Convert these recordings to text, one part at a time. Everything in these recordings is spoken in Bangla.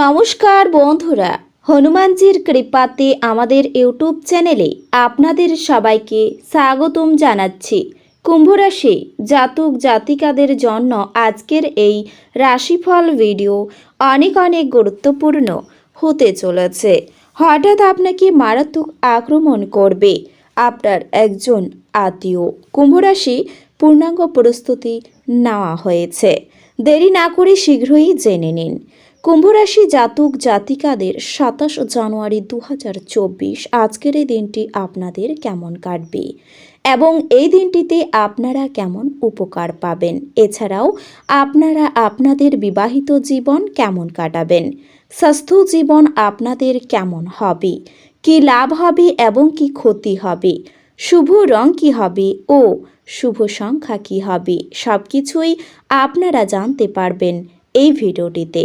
নমস্কার বন্ধুরা, হনুমানজির কৃপাতে আমাদের ইউটিউব চ্যানেলে আপনাদের সবাইকে স্বাগতম জানাচ্ছি। কুম্ভরাশি জাতক জাতিকাদের জন্য আজকের এই রাশিফল ভিডিও অনেক অনেক গুরুত্বপূর্ণ হতে চলেছে। হঠাৎ আপনাকে মারাত্মক আক্রমণ করবে আপনার একজন আত্মীয়। কুম্ভরাশি পূর্ণাঙ্গ প্রস্তুতি নেওয়া হয়েছে। দেরি না করে শীঘ্রই জেনে নিন। কুম্ভরাশি জাতক জাতিকাদের সাতাশ জানুয়ারি দু হাজার চব্বিশ আজকের এই দিনটি আপনাদের কেমন কাটবে? এবং এই দিনটিতে আপনারা কেমন উপকার পাবেন? এছাড়াও আপনারা আপনাদের বিবাহিত জীবন কেমন কাটাবেন? স্বাস্থ্য জীবন আপনাদের কেমন হবে? কি লাভ হবে এবং কি ক্ষতি হবে? শুভ রং কি হবে ও শুভ সংখ্যা কি হবে? সব কিছুই আপনারা জানতে পারবেন এই ভিডিওটিতে।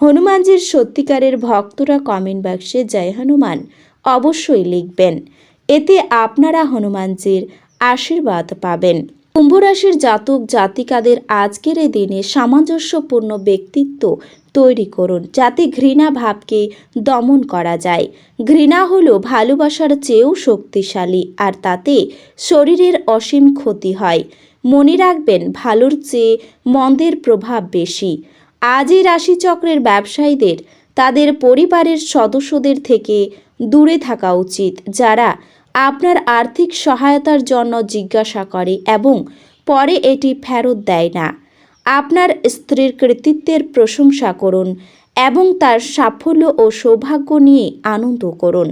হনুমানজির সত্যিকারের ভক্তরা কমেন্ট বাক্সে জয় হনুমান অবশ্যই লিখবেন। এতে আপনারা হনুমানজির আশীর্বাদ পাবেন। কুম্ভরাশির জাতক জাতিকাদের আজকের এই দিনে সামঞ্জস্যপূর্ণ ব্যক্তিত্ব তৈরি করুন, যাতে ঘৃণা ভাবকে দমন করা যায়। ঘৃণা হলো ভালোবাসার চেয়েও শক্তিশালী, আর তাতে শরীরের অসীম ক্ষতি হয়। মনে রাখবেন, ভালোর চেয়ে মন্দের প্রভাব বেশি। আজ এই রাশিচক্রের ব্যবসায়ীদের, তাদের পরিবারের সদস্যদের থেকে দূরে থাকা উচিত, যারা আপনার আর্থিক সহায়তার জন্য জিজ্ঞাসা করে এবং পরে এটি ফেরত দেয় না। আপনার স্ত্রীর কৃতিত্বের প্রশংসা করুন এবং তার সাফল্য ও সৌভাগ্য নিয়ে আনন্দ করুন।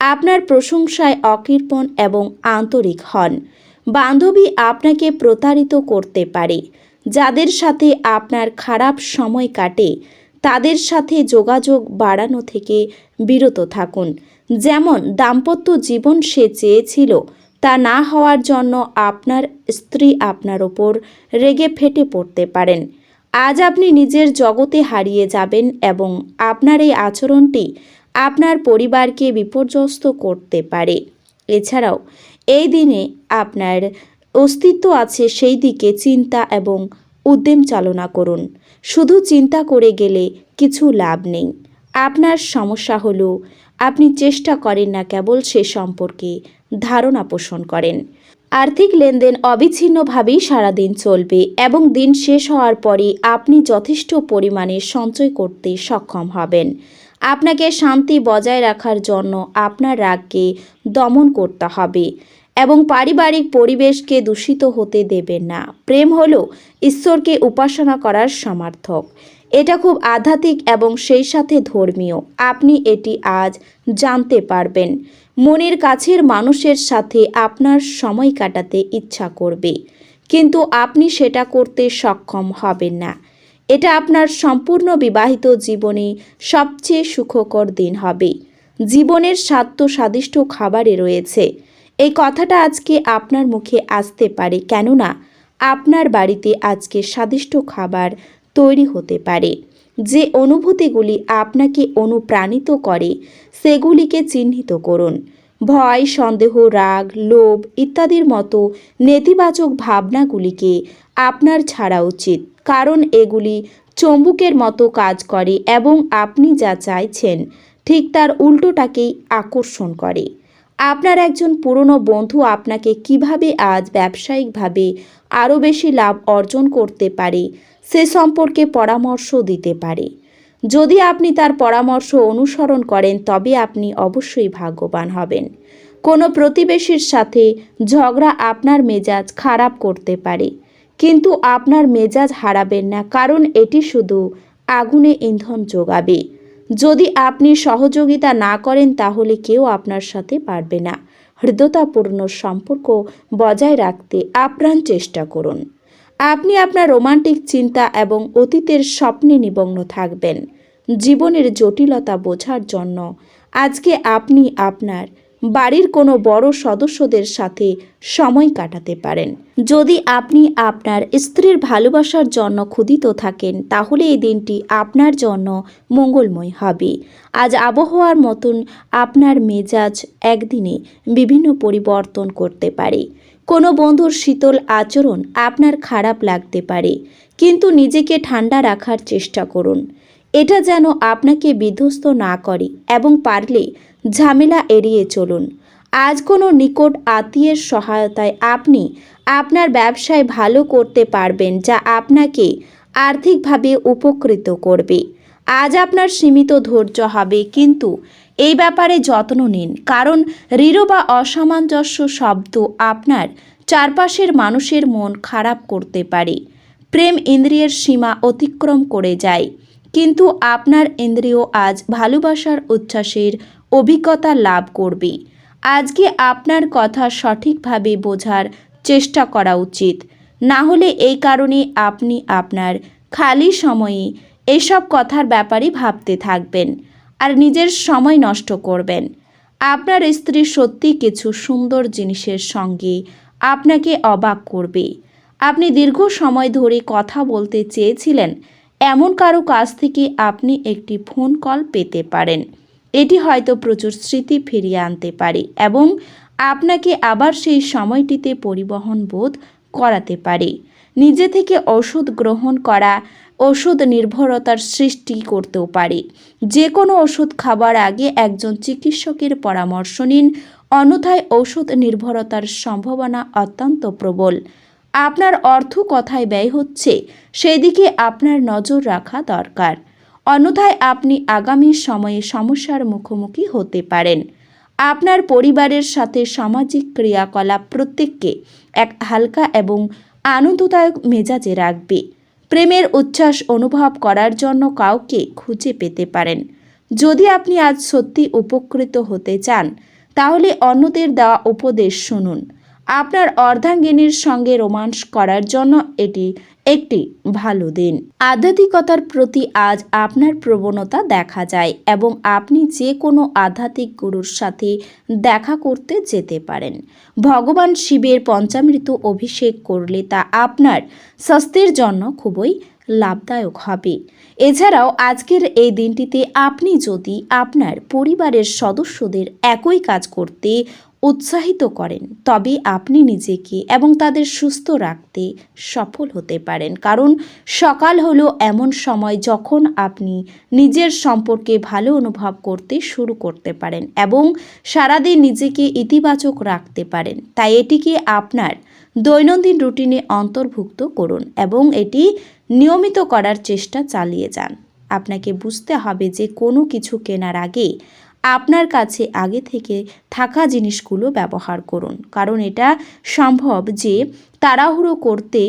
আপনার প্রশংসায় অকৃপণ এবং আন্তরিক হন। বান্ধবী আপনাকে প্রতারিত করতে পারে। যাদের সাথে আপনার খারাপ সময় কাটে, তাদের সাথে যোগাযোগ বাড়ানো থেকে বিরত থাকুন। যেমন, দাম্পত্য জীবন সে চেয়েছিল, তা না হওয়ার জন্য আপনার স্ত্রী আপনার ওপর রেগে ফেটে পড়তে পারেন। আজ আপনি নিজের জগতে হারিয়ে যাবেন এবং আপনার এই আচরণটি আপনার পরিবারকে বিপর্যস্ত করতে পারে। এছাড়াও, এই দিনে আপনার অস্তিত্ব আছে সেই দিকে চিন্তা এবং উদ্যম চালনা করুন। শুধু চিন্তা করে গেলে কিছু লাভ নেই। আপনার সমস্যা হলো, আপনি চেষ্টা করেন না কেবল সে সম্পর্কে ধারণা পোষণ করেন। আর্থিক লেনদেন অবিচ্ছিন্নভাবেই সারাদিন চলবে এবং দিন শেষ হওয়ার পরে আপনি যথেষ্ট পরিমাণে সঞ্চয় করতে সক্ষম হবেন। আপনাকে শান্তি বজায় রাখার জন্য আপনার রাগকে দমন করতে হবে। এবং পারিবারিক পরিবেশকে দূষিত হতে দেবেন না। প্রেম হলো ঈশ্বরকে উপাসনা করার সমার্থক এটা খুব আধ্যাত্মিক এবং সেই সাথে ধর্মীয়। আপনি এটি আজ জানতে পারবেন। মনের কাছের মানুষের সাথে আপনার সময় কাটাতে ইচ্ছা করবে। কিন্তু আপনি সেটা করতে সক্ষম হবেন না। এটা আপনার সম্পূর্ণ বিবাহিত জীবনে সবচেয়ে সুখকর দিন হবে। জীবনের স্বার্থ স্বাদিষ্ট খাবারে রয়েছে। এই কথাটা আজকে আপনার মুখে আসতে পারে, কেননা আপনার বাড়িতে আজকে স্বাদিষ্ট খাবার তৈরি হতে পারে। যে অনুভূতিগুলি আপনাকে অনুপ্রাণিত করে, সেগুলিকে চিহ্নিত করুন। ভয়, সন্দেহ, রাগ, লোভ ইত্যাদির মতো নেতিবাচক ভাবনাগুলিকে আপনার ছাড়া উচিত, কারণ এগুলি চম্বুকের মতো কাজ করে এবং আপনি যা চাইছেন, ঠিক তার উল্টোটাকেই আকর্ষণ করে। আপনার একজন পুরনো বন্ধু আপনাকে কীভাবে আজ ব্যবসায়িকভাবে আরও বেশি লাভ অর্জন করতে পারে, সে সম্পর্কে পরামর্শ দিতে পারে। যদি আপনি তার পরামর্শ অনুসরণ করেন, তবে আপনি অবশ্যই ভাগ্যবান হবেন। কোনো প্রতিবেশীর সাথে ঝগড়া আপনার মেজাজ খারাপ করতে পারে, কিন্তু আপনার মেজাজ হারাবেন না, কারণ এটি শুধু আগুনে ইন্ধন যোগাবে যদি আপনি সহযোগিতা না করেন, তাহলে কেউ আপনার সাথে পারবে না। হৃদতাপূর্ণ সম্পর্ক বজায় রাখতে আপ্রাণ চেষ্টা করুন। আপনি আপনার রোমান্টিক চিন্তা এবং অতীতের স্বপ্নে নিমগ্ন থাকবেন। জীবনের জটিলতা বোঝার জন্য আজকে আপনি আপনার বাড়ির কোনো বড় সদস্যদের সাথে সময় কাটাতে পারেন। যদি আপনি আপনার স্ত্রীর ভালোবাসার জন্য ক্ষুদিত থাকেন, তাহলে এই দিনটি আপনার জন্য মঙ্গলময় হবে। আজ আবহাওয়ার মতন আপনার মেজাজ একদিনে বিভিন্ন পরিবর্তন করতে পারে। কোনো বন্ধুর শীতল আচরণ আপনার খারাপ লাগতে পারে, কিন্তু নিজেকে ঠান্ডা রাখার চেষ্টা করুন। এটা যেন আপনাকে বিধ্বস্ত না করে এবং পারলে ঝামেলা এড়িয়ে চলুন। আজ কোনো নিকট আত্মীয়ের সহায়তায় আপনি আপনার ব্যবসায় ভালো করতে পারবেন যা আপনাকে আর্থিকভাবে উপকৃত করবে। আজ আপনার সীমিত ধৈর্য হবে, কিন্তু এই ব্যাপারে যত্ন নিন, কারণ দৃঢ় বা অসামঞ্জস্য শব্দ আপনার চারপাশের মানুষের মন খারাপ করতে পারে। প্রেম ইন্দ্রিয়ের সীমা অতিক্রম করে যায়, কিন্তু আপনার ইন্দ্রিয় আজ ভালোবাসার উচ্ছ্বাসের অভিজ্ঞতা লাভ করবে। আজকে আপনার কথা সঠিকভাবে বোঝার চেষ্টা করা উচিত। না হলে এই কারণে আপনি আপনার খালি সময়ে এসব কথার ব্যাপারে ভাবতে থাকবেন আর নিজের সময় নষ্ট করবেন। আপনার স্ত্রী সত্যি কিছু সুন্দর জিনিসের সঙ্গে আপনাকে অবাক করবে। আপনি দীর্ঘ সময় ধরে কথা বলতে চেয়েছিলেন, এমন কারও কাছ থেকে আপনি একটি ফোন কল পেতে পারেন। এটি হয়তো প্রচুর স্মৃতি ফিরিয়ে আনতে পারে এবং আপনাকে আবার সেই সময়টিতে পরিবহন বোধ করাতে পারে। নিজে থেকে ওষুধ গ্রহণ করা ওষুধ নির্ভরতার সৃষ্টি করতেও পারে। যে কোনো ওষুধ খাবার আগে একজন চিকিৎসকের পরামর্শ নিন, অন্যথায় ওষুধ নির্ভরতার সম্ভাবনা অত্যন্ত প্রবল। আপনার অর্থ কথায় ব্যয় হচ্ছে, সেদিকে আপনার নজর রাখা দরকার। অন্যথায় আপনি আগামী সময়ে সমস্যার মুখোমুখি হতে পারেন। আপনার পরিবারের সাথে সামাজিক ক্রিয়াকলাপ প্রত্যেককে এক হালকা এবং আনন্দদায়ক মেজাজে রাখবে। প্রেমের উচ্ছ্বাস অনুভব করার জন্য কাউকে খুঁজে পেতে পারেন। যদি আপনি আজ সত্যি উপকৃত হতে চান, তাহলে অন্যদের দেওয়া উপদেশ শুনুন। আপনার অর্ধাঙ্গিনীর সঙ্গে রোমান্স করার জন্য এটি একটি ভালো দিন। আধ্যাত্মিকতার প্রতি আজ আপনার প্রবণতা দেখা যায় এবং আপনি যে কোনো আধ্যাত্মিক গুরুর সাথে দেখা করতে যেতে পারেন। ভগবান শিবের পঞ্চামৃত অভিষেক করলে তা আপনার স্বাস্থ্যের জন্য খুবই লাভদায়ক হবে। এছাড়াও আজকের এই দিনটিতে আপনি যদি আপনার পরিবারের সদস্যদের একই কাজ করতে উৎসাহিত করেন। তবে আপনি নিজেকে এবং তাদের সুস্থ রাখতে সফল হতে পারেন। কারণ সকাল হলো এমন সময় যখন আপনি নিজের সম্পর্কে ভালো অনুভব করতে শুরু করতে পারেন এবং সারাদিন নিজেকে ইতিবাচক রাখতে পারেন। তাই এটিকে আপনার দৈনন্দিন রুটিনে অন্তর্ভুক্ত করুন এবং এটি নিয়মিত করার চেষ্টা চালিয়ে যান। আপনাকে বুঝতে হবে যে কোনো কিছু কেনার আগে আপনার কাছে আগে থেকে থাকা জিনিসগুলো ব্যবহার করুন। কারণ এটা সম্ভব যে তাড়াহুড়ো করতে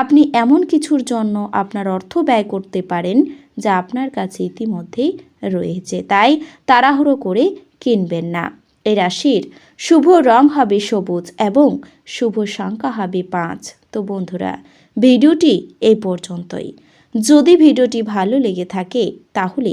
আপনি এমন কিছুর জন্য আপনার অর্থ ব্যয় করতে পারেন যা আপনার কাছে ইতিমধ্যেই রয়েছে। তাই তাড়াহুড়ো করে কিনবেন না। এই রাশির শুভ রং হবে সবুজ এবং শুভ সংখ্যা হবে পাঁচ। তো বন্ধুরা, ভিডিওটি এই পর্যন্তই। যদি ভিডিওটি ভালো লেগে থাকে তাহলে